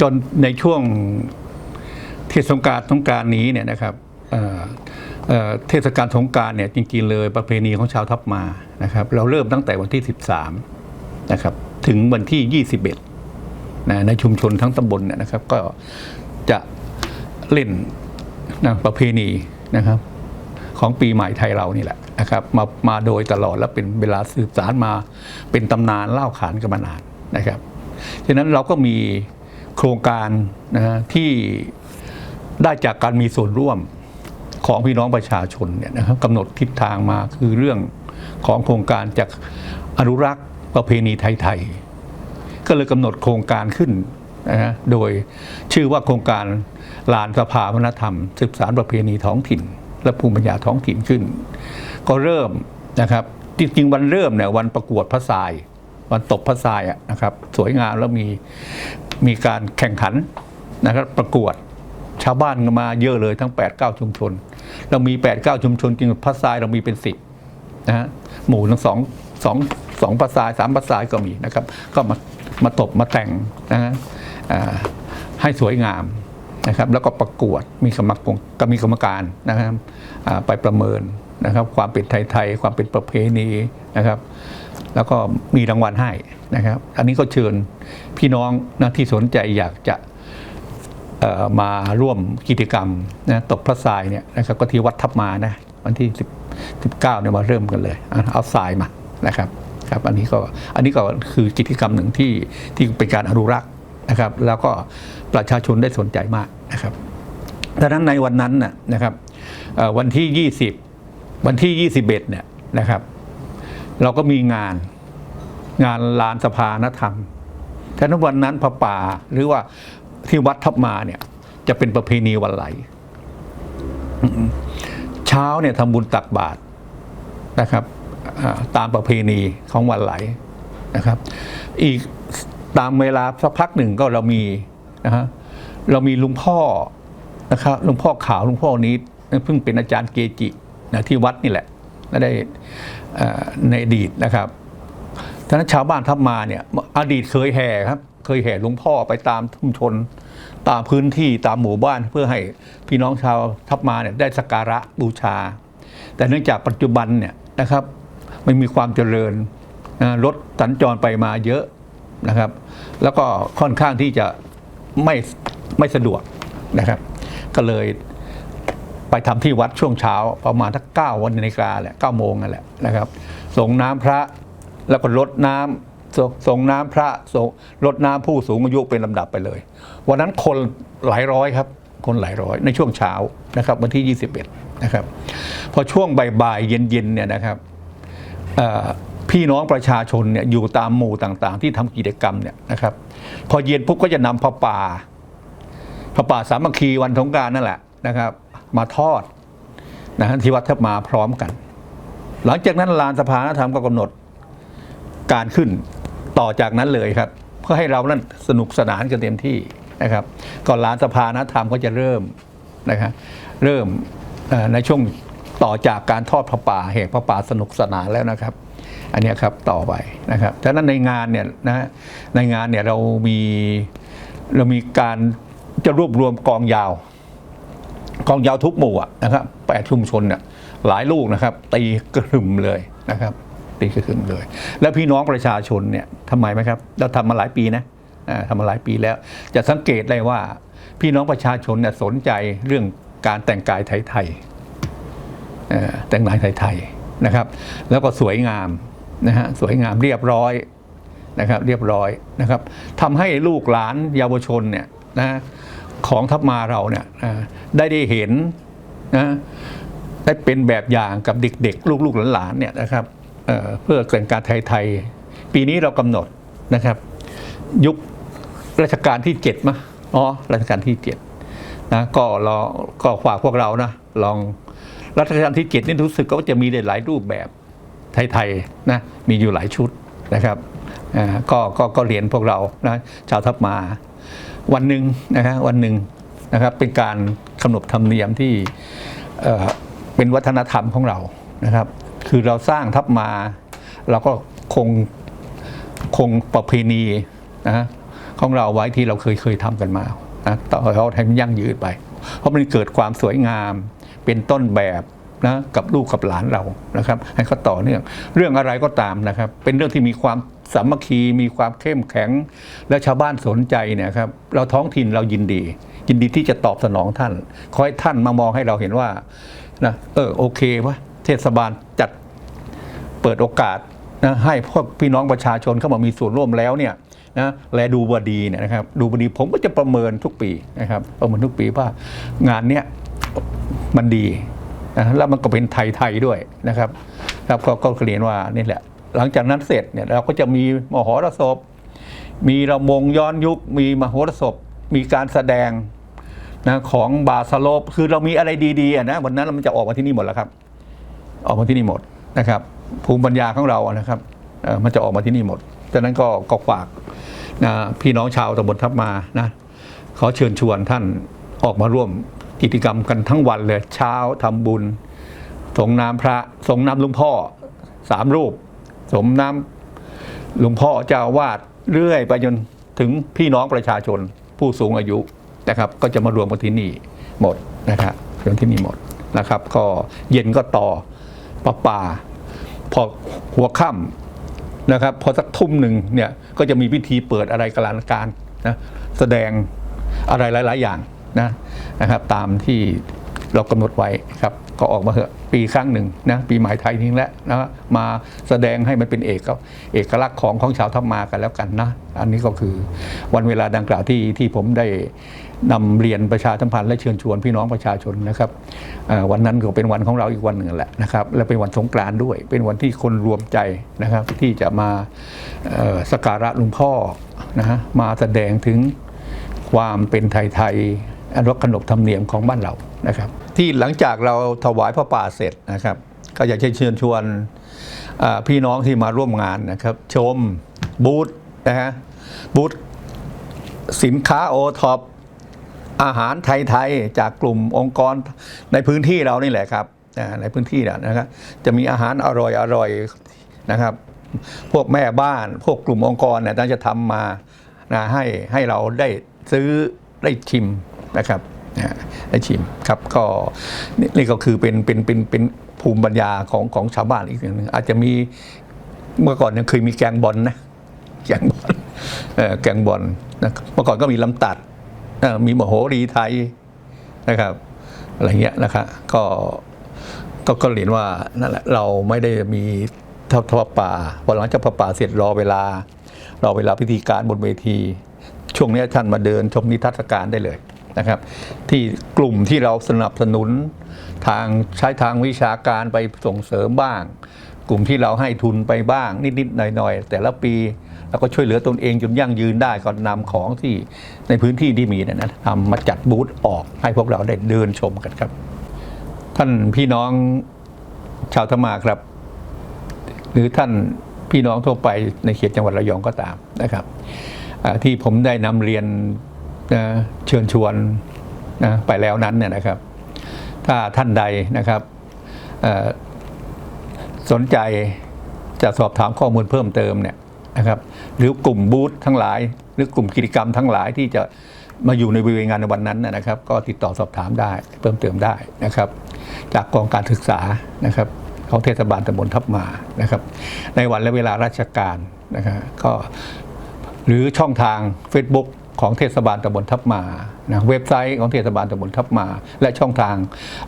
จนในช่วงเทศกาลสงการนี้เนี่ยนะครับเเเทศกาลสงการเนี่ยจริงๆเลยประเพณีของชาวทัพมานะครับ เราเริ่มตั้งแต่วันที่ 13นะครับถึงวันที่ 21นะในชุมชนทั้งตำบลเนี่ยนะครับ ก็จะเล่นนะประเพณีนะครับ ของปีใหม่ไทยเรานี่แหละนะครับ มามาโดยตลอดและเป็นเวลาสืบสารมาเป็นตำนานเล่าขานกันมานานนะครับฉะนั้นเราก็มี โครงการนะฮะที่ได้จากการมีส่วนร่วมของพี่น้องประชาชนเนี่ยนะครับกำหนดทิศทางมาคือเรื่องของโครงการจากอนุรักษ์ประเพณีไทยๆก็เลยกำหนดโครงการขึ้นนะฮะโดยชื่อว่าโครงการลานสภาวัฒนธรรมสืบสารประเพณีท้องถิ่น และภูมิปัญญาท้องถิ่นขึ้น ก็เริ่มนะครับจริงๆวันเริ่มเนี่ยวันประกวดพระทรายวันตบพระทรายอะนะครับสวยงามแล้วมี มีการแข่งขันนะครับประกวดชาวบ้านมาเยอะเลยทั้ง 8 9 ชุมชน เรามี 8 9 ชุมชนจริงๆพระทรายเรามีเป็นสิบนะฮะหมู่ทั้งสองสองสองภาษายสามภาษายก็มีนะครับ ก็มามาตบมาแต่งนะฮะให้สวยงาม นะครับแล้วก็ประกวดมีกรรมการก็มีกรรมการนะครับไปประเมินนะครับความเป็นไทยๆความเป็นประเพณีนะครับ แล้วก็มีรางวัลให้นะครับ อันนี้ก็เชิญพี่น้องนะที่สนใจอยากจะมาร่วมกิจกรรมนะตกพระทรายเนี่ยนะครับก็ที่วัดทับมานะวันที่10 19เนี่ยมาเริ่มกันเลย เอาทรายมานะครับครับ อันนี้ก็อันนี้ก็คือกิจกรรมหนึ่งที่ที่เป็นการอนุรักษ์ นะครับ แล้วก็ประชาชนได้สนใจมากนะครับดังนั้นในวันนั้นนะครับวันที่ 20 วันที่ 21เนี่ยนะครับ เราก็มีงานงานลานสภานธรรมฉะนั้นวันนั้นพระป่าหรือว่าที่วัดทับมาเนี่ย จะเป็นประเพณีวันไหล เช้าเนี่ยทำบุญตักบาตรนะครับตามประเพณีของวันไหลนะครับ อีก ตามเวลาสักพักหนึ่งก็เรามีนะฮะเรามีลุงพ่อนะครับลุงพ่อขาวลุงพ่อนี้เพิ่งเป็นอาจารย์เกจินะที่วัดนี่แหละและได้อ่อในอดีตนะครับท่านั้นชาวบ้านทับมาเนี่ยอดีตเคยแห่ครับ เคยแห่หลุงพ่อไปตามชุมชน ตามพื้นที่ตามหมู่บ้านเพื่อให้พี่น้องชาวทับมาเนี่ยได้สักการะบูชา แต่เนื่องจากปัจจุบันเนี่ยนะครับไม่มีความเจริญรถสัญจรไปมาเยอะ นะครับ แล้วก็ค่อนข้างที่จะไม่ไม่สะดวกนะครับ ก็เลยไปทำที่วัดช่วงเช้าประมาณทักเก้าวันนาฬิกาแหละเก้าโมงนั่นแหละนะครับ ส่งน้ำพระแล้วก็รดน้ำส่งส่งน้ำพระส่งรดน้ำผู้สูงอายุเป็นลำดับไปเลย วันนั้นคนหลายร้อยครับ คนหลายร้อยในช่วงเช้านะครับวันที่ 21 นะครับ พอช่วงบ่ายๆเย็นๆเนี่ยนะครับ พี่น้องประชาชนเนี่ยอยู่ตามหมู่ต่างๆ ที่ทำกิจกรรมเนี่ยนะครับ พอเย็นปุ๊บก็จะนำพระป่าพระป่าสามัคคีวันสงการนั่นแหละนะครับ มาทอดนะฮะที่วัดทับมาพร้อมกัน หลังจากนั้นลานสภานธรรมก็กำหนดการขึ้นต่อจากนั้นเลยครับ เพื่อให้เรานั้นสนุกสนานกันเต็มที่นะครับก่อนลานสภานธรรมก็จะเริ่มนะครับเริ่มในช่วงต่อจากการทอดพระป่าแห่พระป่าสนุกสนานแล้วนะครับ อันนี้ครับต่อไปนะครับฉะนั้นในงานเนี่ยนะในงานเนี่ยเรามีเรามีการจะรวบรวมกองยาว กองยาวทุกหมู่อะนะครับแปดชุมชนเนี่ยหลายลูกนะครับ ตีกระหึ่มเลยนะครับ ตีกระหึ่มเลย แล้วพี่น้องประชาชนเนี่ยทำไมไหมครับ เราทำมาหลายปีนะทำมาหลายปีแล้ว จะสังเกตได้ว่า พี่น้องประชาชนเนี่ยสนใจเรื่องการแต่งกายไทยๆแต่งกายไทยๆนะครับ แล้วก็สวยงาม นะฮะสวยงามเรียบร้อยนะครับเรียบร้อยนะครับทำให้ลูกหลานเยาวชนเนี่ยนะของทัพมาเราเนี่ยได้ได้เห็นนะได้เป็นแบบอย่างกับเด็กๆ ลูกๆหลานๆเนี่ยนะครับเเพื่อแต่งการไทยๆปีนี้เรากำหนดนะครับ ยุครัชกาลที่เจ็ดมะอ๋อรัชกาลที่เจ็ดนะก็รอก็ฝากพวกเรานะลองรัชกาลที่เจ็ดนี่รู้สึกก็จะมีหลายรูปแบบ ไทยๆนะมีอยู่หลายชุดนะครับก็ก็ก็เรียนพวกเรานะชาวทัพมาวันหนึ่งนะฮะวันหนึ่งนะครับเป็นการขนบธรรมเนียมที่เเป็นวัฒนธรรมของเรานะครับ คือเราสร้างทัพมาเราก็คงคงประเพณีนะของเราไว้ที่เราเคยเคยทำกันมานะต่อให้มันยั่งยืนไป เพราะมันเกิดความสวยงามเป็นต้นแบบ นะกับลูกกับหลานเรานะครับ ให้เขาต่อเนื่อง เรื่องอะไรก็ตามนะครับ เป็นเรื่องที่มีความสามัคคีมีความเข้มแข็ง และชาวบ้านสนใจเนี่ยครับเราท้องถิ่นเรายินดี ยินดีที่จะตอบสนองท่านขอให้ท่านมามองให้เราเห็นว่านะเออโอเควะเทศบาลจัดเปิดโอกาสนะให้พวกพี่น้องประชาชนเข้ามามีส่วนร่วมแล้วเนี่ยนะและดูบดีเนี่ยนะครับดูบดีผมก็จะประเมินทุกปีนะครับประเมินทุกปีว่างานเนี้ยมันดี นะแล้วมันก็เป็นไทยๆด้วยนะครับครับก็ก็เรียนว่านี่แหละ หลังจากนั้นเสร็จเนี่ยเราก็จะมีมหรสพ มีระมงย้อนยุค มีมโหรสพ มีการแสดงนะของบาสโลปคือเรามีอะไรดีๆนะวันนั้นมันจะออกมาที่นี่หมดแล้วครับ ออกมาที่นี่หมดนะครับ ภูมิปัญญาของเราอนะครับมันจะออกมาที่นี่หมดฉะนั้นก็ก็ฝากนะพี่น้องชาวตำบลทับมานะขอเชิญชวนท่านออกมาร่วม กิจกรรมกันทั้งวันเลยเช้าทำบุญส่งน้ำพระส่งน้ำหลุงพ่อสามรูป สมน้ำหลวงพ่อเจ้าอาวาดเรื่อยไปจนถึงพี่น้องประชาชนผู้สูงอายุนะครับ ก็จะมารวมกันที่นี่หมดนะครับรวมที่นี่หมดนะครับ ก็เย็นก็ต่อประปา พอหัวค่ำนะครับ พอสักทุ่มหนึ่งเนี่ยก็จะมีพิธีเปิดอะไรกลานการนะแสดงอะไรหลาย ๆ อย่าง นะนะครับ ตามที่เรากำหนดไว้ครับก็ออกมาเหอะปีครั้งหนึ่งนะปีหม่ไทยทิ้งแล้วนะมาแสดงให้มันเป็นเอกเอกลักษณ์ของของชาวทัพมากันแล้วกันนะอันนี้ก็คือวันเวลาดังกล่าวที่ที่ผมได้นำเรียนประชาสัมพันธ์และเชิญชวนพี่น้องประชาชนนะครับวันนั้นก็เป็นวันของเราอีกวันหนึ่งแหละนะครับและเป็นวันสงกรานต์ด้วย เป็นวันที่คนรวมใจนะครับที่จะมาสักการะหลวงพ่อนะฮะมาแสดงถึงความเป็นไทยๆ อนุรักษ์ขนบธรรมเนียมของบ้านเรานะครับ ที่หลังจากเราถวายพระป่าเสร็จนะครับ ก็อยากจะเชิญชวนพี่น้องที่มาร่วมงานนะครับ ชมบูธนะฮะบูธสินค้าโอท็อปอาหารไทยๆจากกลุ่มองค์กรในพื้นที่เรานี่แหละครับในพื้นที่นะครับจะมีอาหารอร่อยๆนะครับ พวกแม่บ้านพวกกลุ่มองค์กรเนี่ยจะทำมานะให้ให้เราได้ซื้อได้ชิม นะครับได้ชิมครับก็นี่นี่ก็คือเป็นเป็นเป็นเป็นภูมิปัญญาของของชาวบ้านอีกอย่างหนึ่งอาจจะมีเมื่อก่อนยังเคยมีแกงบอลนะแกงบอลเออแกงบอลนะเมื่อก่อนก็มีลำตัดมีมโหรีไทยนะครับอะไรเงี้ยนะครับก็ก็ก็เรียนว่านั่นแหละเราไม่ได้มีทอดพระป่าพอหลังจากพระป่าเสร็จรอเวลารอเวลาพิธีการบนเวที ช่วงนี้ท่านมาเดินชมนิทรรศการได้เลย นะครับ ที่กลุ่มที่เราสนับสนุนทางใช้ทางวิชาการไปส่งเสริมบ้าง กลุ่มที่เราให้ทุนไปบ้าง นิดๆหน่อยๆ แต่ละปีเราก็ช่วยเหลือตนเองจนยั่งยืนได้ก็นำของที่ในพื้นที่ที่มีนยนะทำมาจัดบูธออกให้พวกเราได้เดินชมกันครับ ท่านพี่น้องชาวธรรมาครับ หรือท่านพี่น้องทั่วไปในเขตจังหวัดระยองก็ตามนะครับที่ผมได้นำเรียน นะเชิญชวนนะไปแล้วนั้นเนี่ยนะครับ ถ้าท่านใดนะครับสนใจจะสอบถามข้อมูลเพิ่มเติมเนี่ยนะครับ หรือกลุ่มบูธทั้งหลาย หรือกลุ่มกิจกรรมทั้งหลายที่จะมาอยู่ในบริเวณงานในวันนั้นนะนะครับ ก็ติดต่อสอบถามได้เพิ่มเติมได้นะครับ จากกองการศึกษานะครับของเทศบาลตำบลทับมานะครับ ในวันและเวลาราชการนะครับก็หรือช่องทาง Facebook ของเทศบาลตำบลทับมานะเว็บไซต์ของเทศบาลตำบลทับมา และช่องทาง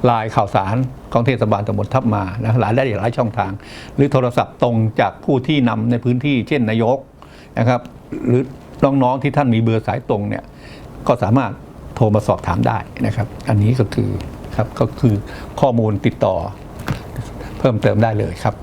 ลน์ข่าวสารของเทศบาลตำบลทับมานะหลายได้หลายช่องทาง หรือโทรศัพท์ตรงจากผู้ที่นำในพื้นที่เช่นนายกนะครับ หรือน้องๆที่ท่านมีเบอร์สายตรงเนี่ยก็สามารถโทรมาสอบถามได้นะครับ อันนี้ก็คือครับก็คือข้อมูลติดต่อเพิ่มเติมได้เลยครับ